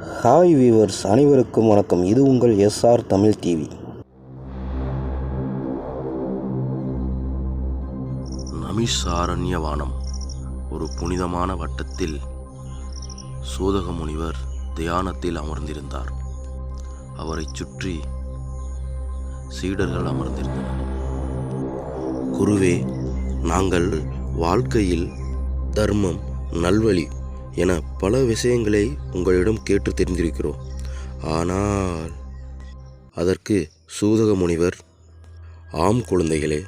Hi viewers அனைவருக்கும் வணக்கம். இது உங்கள் எஸ்ஆர் தமிழ் டிவி நமிசாரண்யவானம். ஒரு புனிதமான வட்டத்தில் சூதக முனிவர் தியானத்தில் அமர்ந்திருந்தார். அவரைச் சுற்றி சீடர்கள் அமர்ந்திருந்தனர். குருவே நாங்கள் வாழ்க்கையில் தர்மம் நல்வழி என பல விஷயங்களை உங்களிடம் கேட்டு தெரிந்திருக்கிறோம். ஆனால் அதற்கு சூதக முனிவர் ஆம் குழந்தைகளே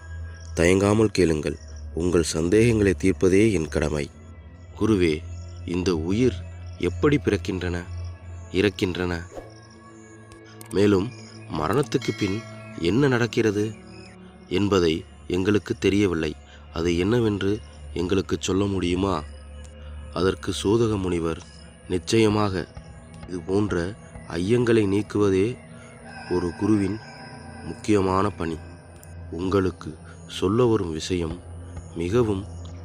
தயங்காமல் கேளுங்கள். உங்கள் சந்தேகங்களை தீர்ப்பதே என் கடமை. குருவே இந்த உயிர் எப்படி பிறக்கின்றன? இறக்கின்றன. மேலும் மரணத்துக்கு பின் என்ன நடக்கிறது? என்பதை எங்களுக்கு தெரியவில்லை. அது என்னவென்று எங்களுக்கு சொல்ல முடியுமா? அதற்கு சூதக முனிவர் நிச்சயமாக இது போன்ற ஐயங்களை நீக்குவதே ஒரு குருவின் முக்கியமான பணி. உங்களுக்கு சொல்ல வரும் விஷயம் மிகவும்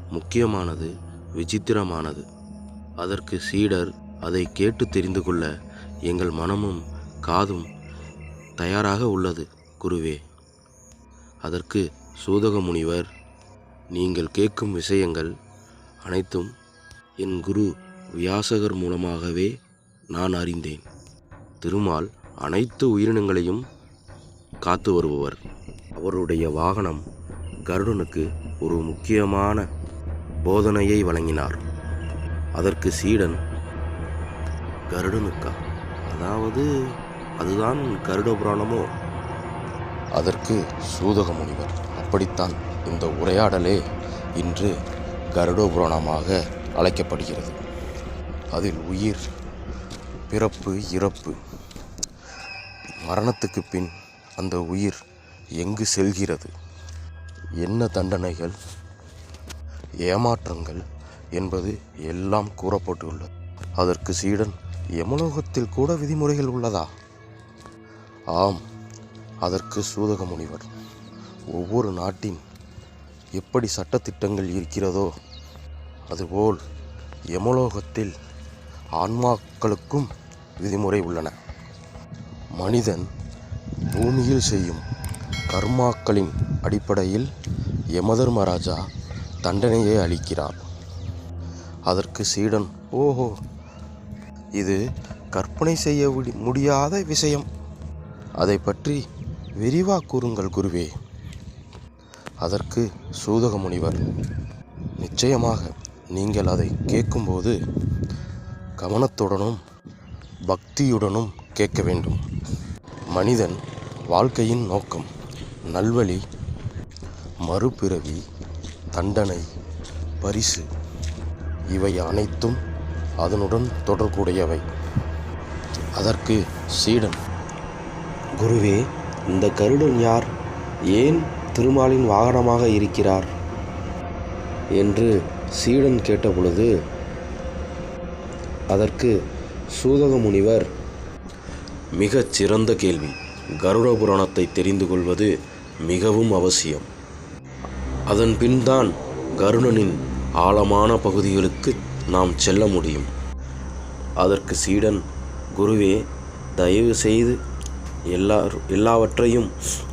முக்கியமானது விசித்திரமானது. அதற்கு சீடர் அதை கேட்டு தெரிந்து கொள்ள எங்கள் மனமும் காதும் தயாராக உள்ளது குருவே. அதற்கு சூதக முனிவர் நீங்கள் கேட்கும் விஷயங்கள் அனைத்தும் என் குரு வியாசகர் மூலமாகவே நான் அறிந்தேன். திருமால் அனைத்து உயிரினங்களையும் காத்து வருபவர். அவருடைய வாகனம் கருடனுக்கு ஒரு முக்கியமான போதனையை வழங்கினார். அதற்கு சீடன் கருடனுக்கா? அதாவது அதுதான் கருட புராணமோ? அதற்கு சூதக முனிவர் அப்படித்தான் இந்த உரையாடலே இன்று கருட புராணமாக அழைக்கப்படுகிறது. அதில் உயிர் பிறப்பு இறப்பு. மரணத்துக்கு பின் அந்த உயிர் எங்கு செல்கிறது? என்ன தண்டனைகள் ஏமாற்றங்கள் என்பது எல்லாம் கூறப்பட்டுள்ளது. அதற்கு சீடன் எமலோகத்தில் கூட விதிமுறைகள் உள்ளதா? ஆம் அதற்கு சூதக முனிவர் ஒவ்வொரு நாட்டின் எப்படி சட்டத்திட்டங்கள் இருக்கிறதோ அதுபோல் யமலோகத்தில் ஆன்மாக்களுக்கும் விதிமுறை உள்ளன. மனிதன் பூமியில் செய்யும் கர்மாக்களின் அடிப்படையில் யமதர்மராஜா தண்டனையை அளிக்கிறார். அதற்கு சீடன் ஓஹோ இது கற்பனை செய்ய முடியாத விஷயம். அதை பற்றி விரிவாக கூறுங்கள் குருவே அதற்கு சூதக முனிவர் நிச்சயமாக நீங்கள் அதை கேட்கும்போது கவனத்துடனும் பக்தியுடனும் கேட்க வேண்டும். மனிதன் வாழ்க்கையின் நோக்கம் நல்வழி மறுபிறவி தண்டனை பரிசு இவை அனைத்தும் அதனுடன் தொடர்புடையவை. அதற்கு சீடன் குருவே இந்த கருடன் யார்? ஏன் திருமாலின் வாகனமாக இருக்கிறார்? என்று சீடன் கேட்டபொழுது அதற்கு சூதக முனிவர் மிகச் சிறந்த கேள்வி. கருட புராணத்தை தெரிந்து கொள்வது மிகவும் அவசியம். அதன் பின்தான் கருடனின் ஆழமான பகுதிகளுக்கு நாம் செல்ல முடியும். அதற்கு சீடன் குருவே தயவு செய்து எல்லா எல்லாவற்றையும்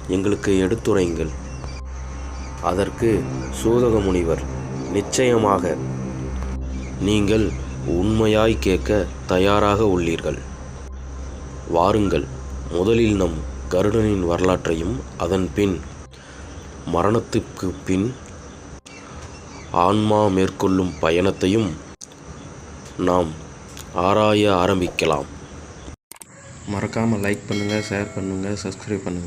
எங்களுக்கு எடுத்துரைங்கள் அதற்கு சூதக முனிவர் நிச்சயமாக. நீங்கள் உண்மையாய் கேட்க தயாராக உள்ளீர்கள். வாருங்கள் முதலில் நம் கருடனின் வரலாற்றையும் அதன் பின் மரணத்துக்கு பின் ஆன்மா மேற்கொள்ளும் பயணத்தையும் நாம் ஆராய ஆரம்பிக்கலாம். மறக்காமல் லைக் பண்ணுங்கள் ஷேர் பண்ணுங்கள் சப்ஸ்கிரைப் பண்ணுங்கள்